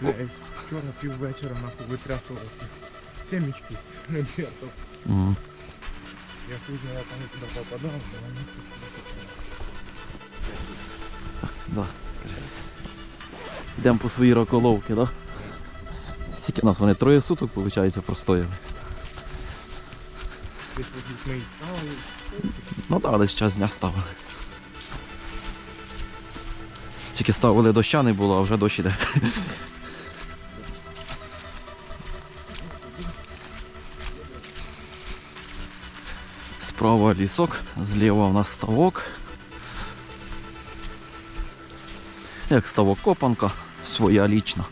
Блядь, вчора піввечора нахуй витрясував семечки з конвертів. М. Я хуй знаю, як вони туди попадали, але сюди Да. Йдемо по своїй роколовки, да? Скільки нас вони троє суток, виходить, простояли. Десь от ми і. Ну так, десь час дня ставили. Тільки ставили доща не було, а вже дощ іде. Справа лісок, зліва в нас ставок. Як ставок копанка, своя лічна.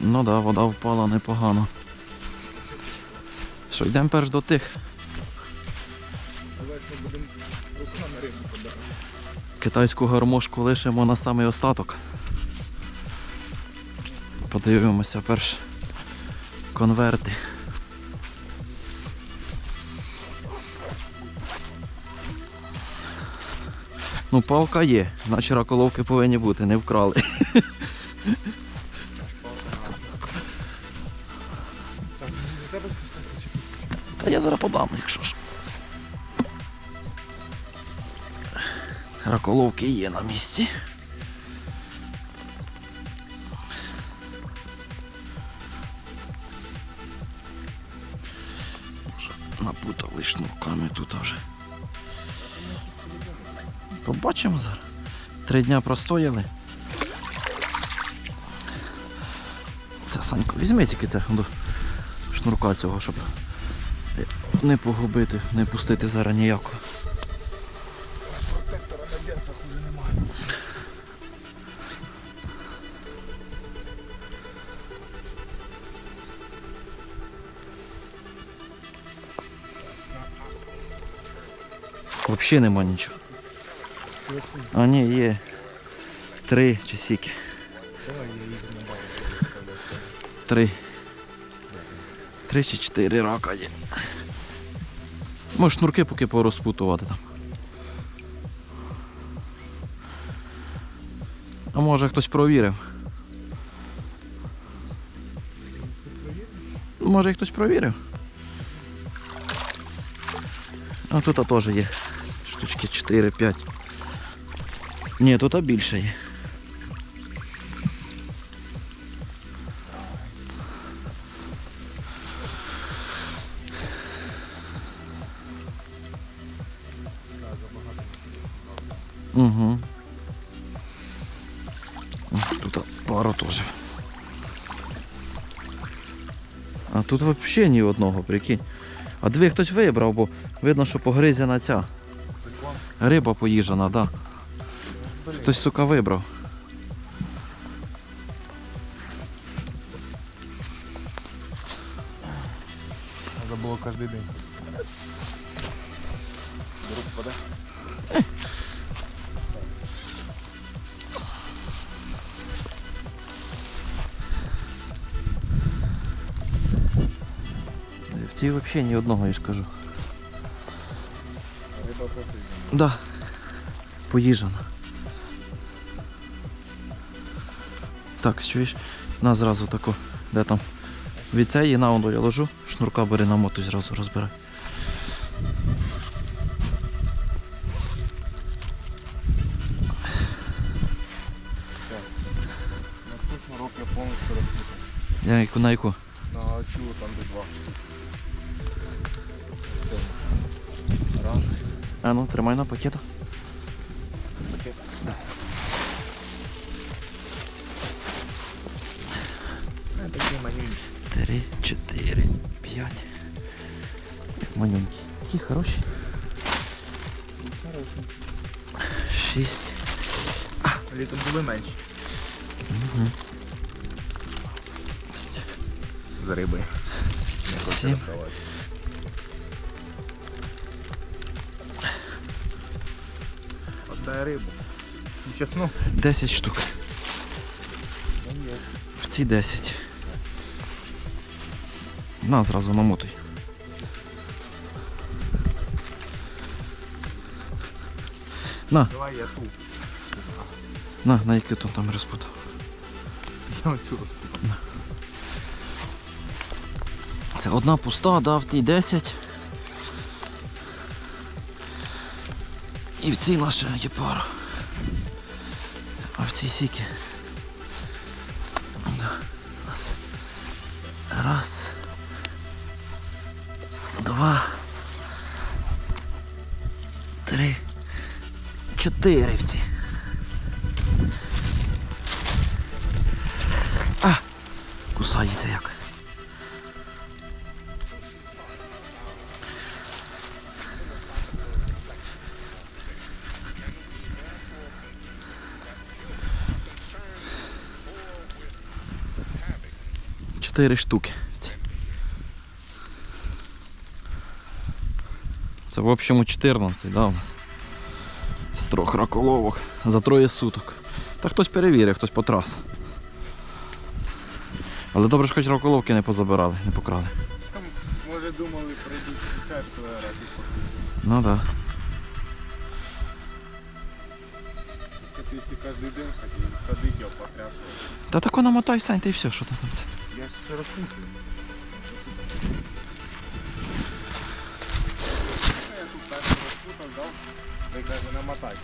Ну да, вода впала непогано. Що, йдемо перш до тих. Китайську гармошку лишимо на самий остаток. Подивимося перш конверти. Ну, палка є, наче раколовки повинні бути, не вкрали. Та я зараз подам, якщо ж. Раколовки є на місці. Напутали шнурками тут вже. Побачимо зараз. Три дня простояли. Це Санько, візьми тільки це до шнурка цього, щоб не погубити, не пустити зараз ніякого. Взагалі нема нічого. А ні, є. Три чи сіки. Три. Три чи чотири рака є. Може шнурки поки порозпутувати там. А може хтось провірив. Може хтось провірив. А тут теж є. Штучки 4-5. Ні, тут більше є. Угу. Тут пара теж. А тут взагалі ні одного, прикинь. А дві хтось вибрав, бо видно, що погризяна ця. Риба поїжджена, так. Да. Хтось, сука, вибрав. Треба було кожен день. Рук впаде. В цій взагалі ні одного, я ж кажу. Риба потрібна. Да. Поїжджена. Так, чуєш? На зразу тако. Де там? Від цієї на воно я ложу, шнурка бери на моту зразу розбирай. Я яку на яку? На цю там де два. Раз. А ну, тримай на пакету. Пакет. А, такі манюнькі. Три, чотири, п'ять. Манюнькі. Такі хороші. Хороші. Шість. Літом були менші. Угу. За. Не Сім. Отдай рибу. І чесно. Десять штук. В ці десять. На, зразу намотуй. На, Давай я тут. на, на який тут там розпутав. Я оцю розпутав. Це одна пуста, да, в тій 10. І в цій лише є пара. А в цій сіки. Раз. Раз. Два. Три. Чотири в цій. А! Кусається як. Чотири штуки. Це в общому 14, да, у нас. З трьох раколовок за троє суток. Та хтось перевірив, хтось потрас. Але добре, що хоч раколовки не позабирали, не покрали. Там, може, думали, прийдуть 60 раді Ну так. Да. Якщо кожен день хотів ходити, його потрясувати. Та тако намотай, Сань, та й все, що ти там це. Я ж розпутую. Я тут так розпутав, дав, й каже, намотай.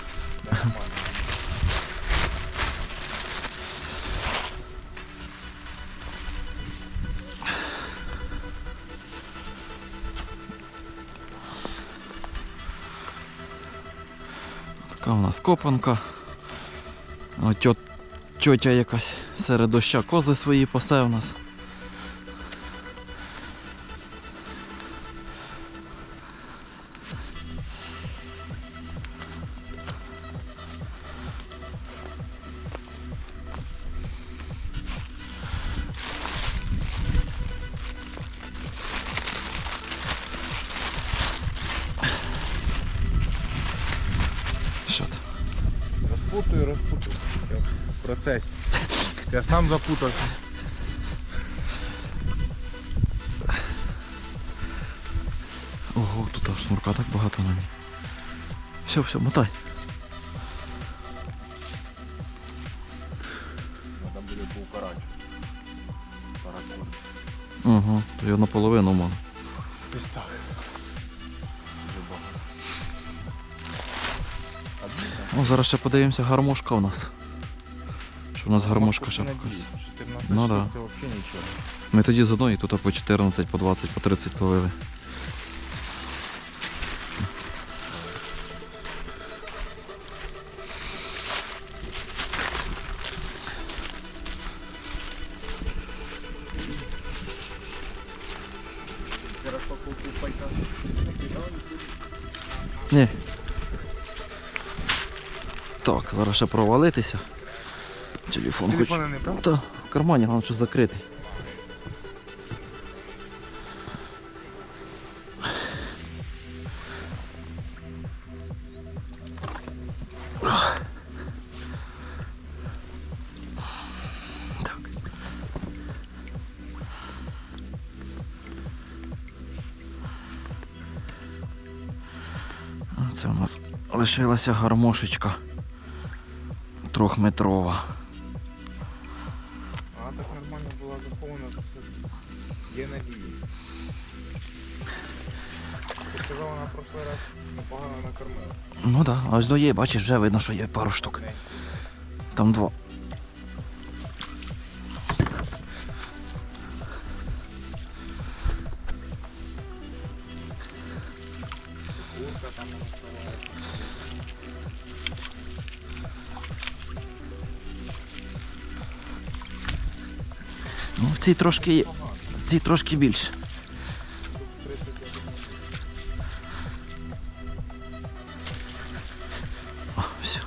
Така у нас копанка. Тьот, тьотя якась серед доща кози свої пасе у нас. Розпутую. Я в процесі. Я сам запутався. Ого, тут аж шнурка так багато на ній. Все, все, мотай. Треба буде поукарати. Паракорд. Угу, то його наполовину мало. О, зараз ще подивимося, гармошка у нас. Що у нас гармошка ще показує. 14 Ну так, да. це взагалі нічого. Ми тоді з одної тут по 14, по 20, по 30 ловили. Так, зараз ще провалитися. Телефон хоч. Та, в кармані, головне, що закритий. Це у нас лишилася гармошечка трьохметрова. А так нормально була захована, є надії. Ти сказав, вона прошлий раз непогано накормила. Ну так, да. ось до є, бачиш, вже видно, що є пару штук. Там два. Ну, в цій трошки. В цій трошки більше. О, все.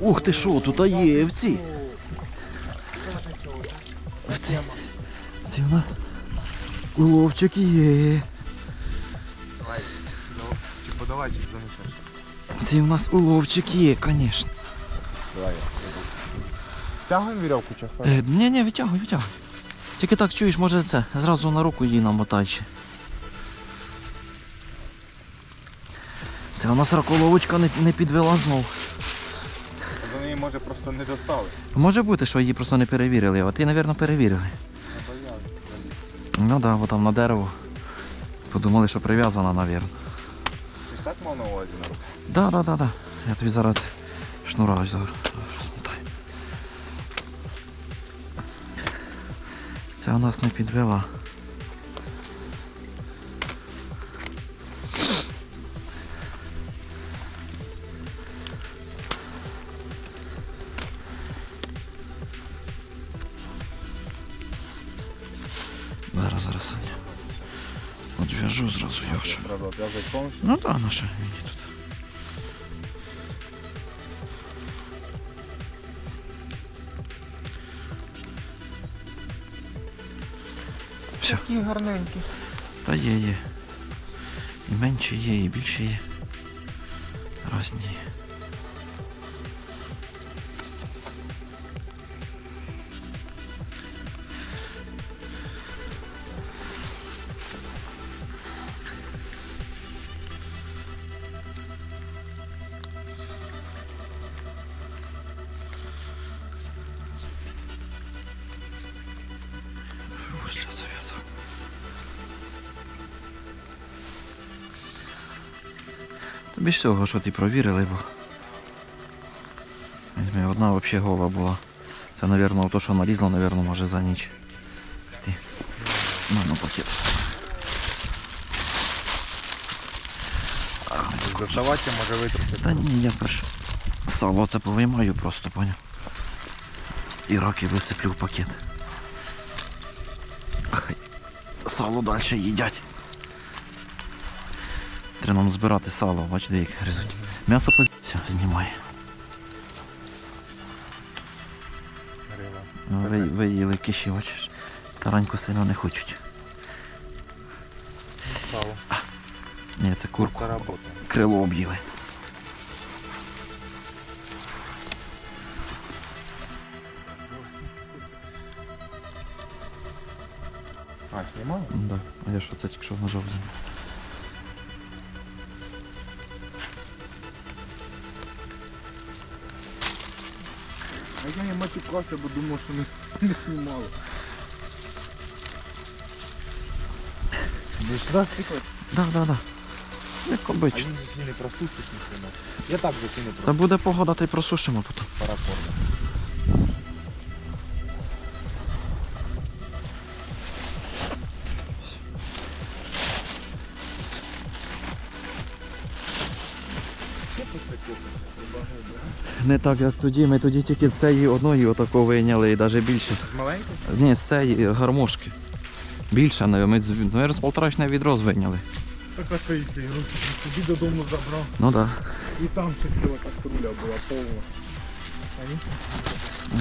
Ух ти що, тут є уловчик є. Давай, чи подавай, чи занесеш. Ці у нас уловчик є, звісно. Давай. Стягуємо вірьовку часто? Е, ні, ні, витягуй, витягуй. Тільки так чуєш, може це, зразу на руку її намотай ще. Це у нас раколовочка не, не підвела знов. До неї може просто не достали. Може бути, що її просто не перевірили, а ти, мабуть, перевірили. Ну так, да, бо там на дерево. Подумали, що прив'язана, мабуть. Ти так мав на увазі на руку? Да, да, да, да. Я тобі зараз шнура ось розмотаю. Це у нас не підвела. Ще. полностью? Ну да, наша мені тут. Все, Такі гарненькі. та є, є. І менше є, і більше є. Разні більш всього, що ти провірили, бо. Одна взагалі гола була. Це, мабуть, то, що нарізало, мабуть, може за ніч. Ти. На, на пакет. Доставати може витрусити. Та ні, я перш сало це повиймаю просто, поняв. І раки висиплю в пакет. Сало далі їдять. Треба нам збирати сало, бачите, як гризуть. М'ясо поз... Знімає. Ну, Ви, ви їли киші, бачиш. Тараньку сильно не хочуть. Сало. Ні, це курку. Крило об'їли. А, знімали? Да. А я що це тільки що нажав А я їм матюкався, бо думав, що не, не знімало. Будеш сюди стикати? Да, да, да. Як А обично. він не просушить ніхрена. Я так закину Та буде погода, та й просушимо потім. Паракорда. Не так, як тоді. Ми тоді тільки з цієї одної отако вийняли і навіть більше. З? Ні, з цієї гармошки. Більше, не, ми з- ну, з полторачне відро звиняли. Так а що руки собі додому забрав. Ну так. І там ще ціла каструля була повна. Да.